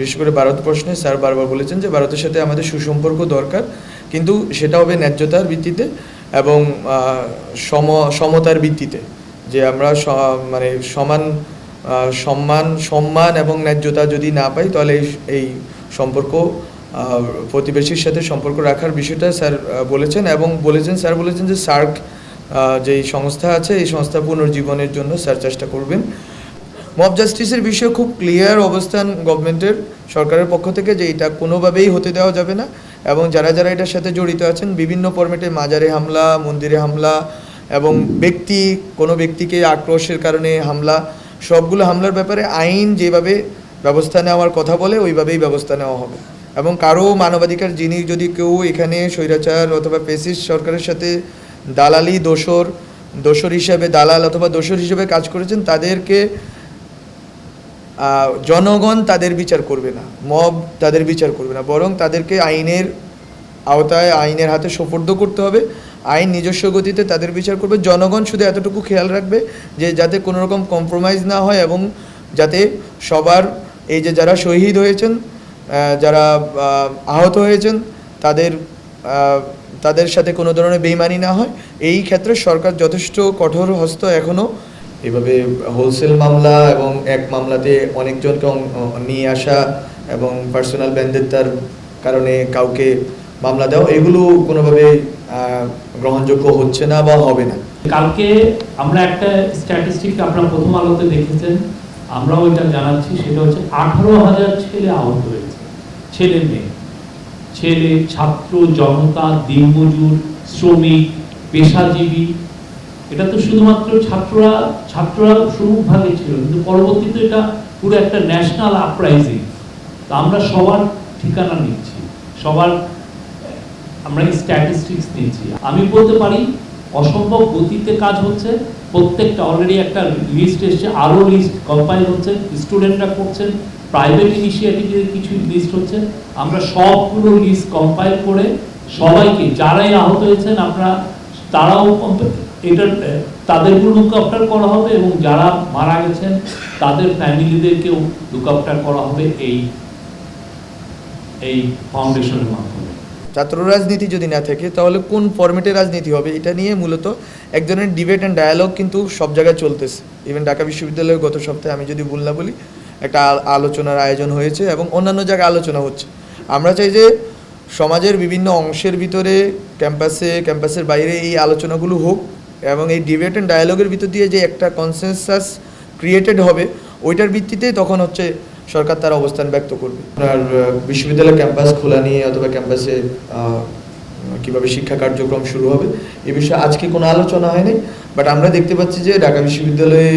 বিশেষ করে ভারত প্রশ্নে স্যার বারবার বলেছেন যে ভারতের সাথে আমাদের সুসম্পর্ক দরকার, কিন্তু সেটা হবে ন্যায্যতার ভিত্তিতে এবং সম, সমতার ভিত্তিতে। যে আমরা মানে সমান সম্মান সম্মান এবং ন্যায্যতা যদি না পাই, তাহলে এই সম্পর্ক প্রতিবেশীর সাথে সম্পর্ক রাখার বিষয়টা স্যার বলেছেন এবং বলেছেন, স্যার বলেছেন যে সার্ক যেই সংস্থা আছে, এই সংস্থা পুনর্জীবনের জন্য স্যার চেষ্টা করবেন। মব জাস্টিসের বিষয়ে খুব ক্লিয়ার অবস্থান গভর্নমেন্টের সরকারের পক্ষ থেকে যে এটা কোনোভাবেই হতে দেওয়া যাবে না এবং যারা যারা এটার সাথে জড়িত আছেন, বিভিন্ন ফরম্যাটে মাজারে হামলা, মন্দিরে হামলা এবং ব্যক্তি, কোনো ব্যক্তিকে আক্রোশের কারণে হামলা, সবগুলো হামলার ব্যাপারে আইন যেভাবে ব্যবস্থা নেওয়ার কথা বলে, ওইভাবেই ব্যবস্থা নেওয়া হবে। এবং কারও মানবাধিকার যিনি যদি কেউ এখানে স্বৈরাচার অথবা পেসিস সরকারের সাথে দালালি দোসর দোসর হিসাবে দালাল অথবা দোসর হিসেবে কাজ করেছেন, তাদেরকে জনগণ তাদের বিচার করবে না, মব তাদের বিচার করবে না, বরং তাদেরকে আইনের আওতায়, আইনের হাতে সোপর্দ করতে হবে, আইন নিজস্ব গতিতে তাদের বিচার করবে, জনগণ শুধু এতটুকু খেয়াল রাখবে যে যাতে কোনো রকম কম্প্রোমাইজ না হয় এবং যাতে সবার এই যে যারা শহীদ হয়েছেন যারা আহত হয়েছেন, তাদের তাদের সাথে কোনো ধরনের বেইমানি না হয়, এই ক্ষেত্রে সরকার যথেষ্ট কঠোর হস্ত এখনও এভাবে হোলসেল মামলা এবং এক মামলাতে অনেকজনকে নিয়ে আসা এবং পার্সোনাল ব্যান্ডের কারণে কাউকে মামলা দেওয়া, এগুলো কোনোভাবে গ্রহণযোগ্য হচ্ছে না বা হবে না। কালকে আমরা একটা স্ট্যাটিস্টিক আপনারা প্রথম আলোতে দেখেছেন, আমরাও এটা জানাচ্ছি, সেটা হচ্ছে আঠারো হাজার ছেলে আহত হয়েছে, ছেলে মেয়ে। ছেলে, ছাত্র, জনতা, দিনমজুর, শ্রমিক, পেশাজীবী এটা তো শুধুমাত্র ছাত্ররা ছাত্ররা ভাগে ছিল, কিন্তু পরবর্তীতে এটা পুরো একটা ন্যাশনাল আপরাইজিং তা আমরা সবার ঠিকানা নিচ্ছি, সবার, আমরা স্ট্যাটিস্টিক্স নিচ্ছি। আমি বলতে পারি, অসম্ভব গতিতে কাজ হচ্ছে, প্রত্যেকটা অলরেডি একটা লিস্ট এসছে আরও লিস্ট কম্পাইল হচ্ছে স্টুডেন্টরা করছেন প্রাইভেট ইনিশিয়েটিভের কিছু লিস্ট হচ্ছে। আমরা সবগুলো লিস্ট কম্পাইল করে সবাইকে, যারাই আহত হয়েছেন, আমরা, তারাও এটা আহ, তাদেরকেও লুক আফটার করা হবে এবং যারা মারা গেছেন তাদের ফ্যামিলিদেরকেও লুক আফটার করা হবে এই এই ফাউন্ডেশনের মাধ্যমে। ছাত্র রাজনীতি যদি না থাকে তাহলে কোন ফরম্যাটে রাজনীতি হবে? এটা নিয়ে মূলত এক ধরনের ডিবেট অ্যান্ড ডায়ালগ কিন্তু সব জায়গায় চলতেছে। ইভেন ঢাকা বিশ্ববিদ্যালয়ের গত সপ্তাহে আমি যদি ভুল না বলি একটা আলোচনার আয়োজন হয়েছে এবং অন্যান্য জায়গায় আলোচনা হচ্ছে। আমরা চাই যে সমাজের বিভিন্ন অংশের ভিতরে ক্যাম্পাসে ক্যাম্পাসের বাইরে এই আলোচনাগুলো হোক। এবং এই ডিবেট অ্যান্ড ডায়ালগের ভিতর দিয়ে যে একটা কনসেনসাস ক্রিয়েটেড হবে, ওইটার ভিত্তিতে তখন হচ্ছে সরকার তার অবস্থান ব্যক্ত করবে। আপনার বিশ্ববিদ্যালয় ক্যাম্পাস খোলা নিয়ে অথবা ক্যাম্পাসে কীভাবে শিক্ষা কার্যক্রম শুরু হবে, এ বিষয়ে আজকে কোনো আলোচনা হয়নি বাট আমরা দেখতে পাচ্ছি যে ঢাকা বিশ্ববিদ্যালয়ে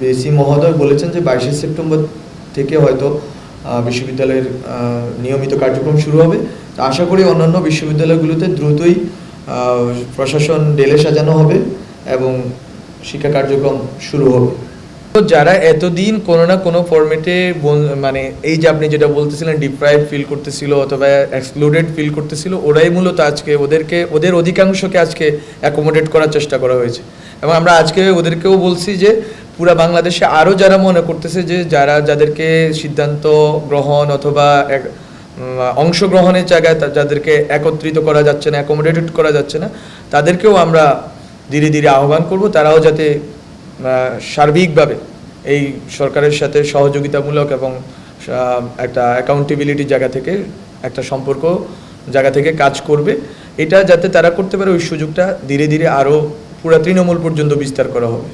বেসি মহোদয় বলেছেন যে বাইশে সেপ্টেম্বর থেকে হয়তো বিশ্ববিদ্যালয়ের নিয়মিত কার্যক্রম শুরু হবে। আশা করি অন্যান্য বিশ্ববিদ্যালয়গুলোতে দ্রুতই প্রশাসন ডেলে সাজানো হবে এবং শিক্ষা কার্যক্রম শুরু হবে। তো যারা এতদিন কোনো না কোনো ফরম্যাটে মানে এই যে আপনি যেটা বলতেছিলেন ডিপ্রাইভ ফিল করতেছিল অথবা এক্সক্লুডেড ফিল করতেছিল, ওরাই মূলত আজকে ওদেরকে, ওদের অধিকাংশকে আজকে অ্যাকোমোডেট করার চেষ্টা করা হয়েছে। এবং আমরা আজকে ওদেরকেও বলছি যে, পুরা বাংলাদেশে আরও যারা মনে করতেছে যে, যারা যাদেরকে সিদ্ধান্ত গ্রহণ অথবা অংশগ্রহণের জায়গায় যাদেরকে একত্রিত করা যাচ্ছে না অ্যাকোমোডেটেড করা যাচ্ছে না, তাদেরকেও আমরা ধীরে ধীরে আহ্বান করব। তারাও যাতে সার্বিকভাবে এই সরকারের সাথে সহযোগিতামূলক এবং একটা অ্যাকাউন্টেবিলিটি জায়গা থেকে, একটা সম্পর্ক জায়গা থেকে কাজ করবে। এটা যাতে তারা করতে পারে, ওই সুযোগটা ধীরে ধীরে আরও পুরা তৃণমূল পর্যন্ত বিস্তার করা হবে।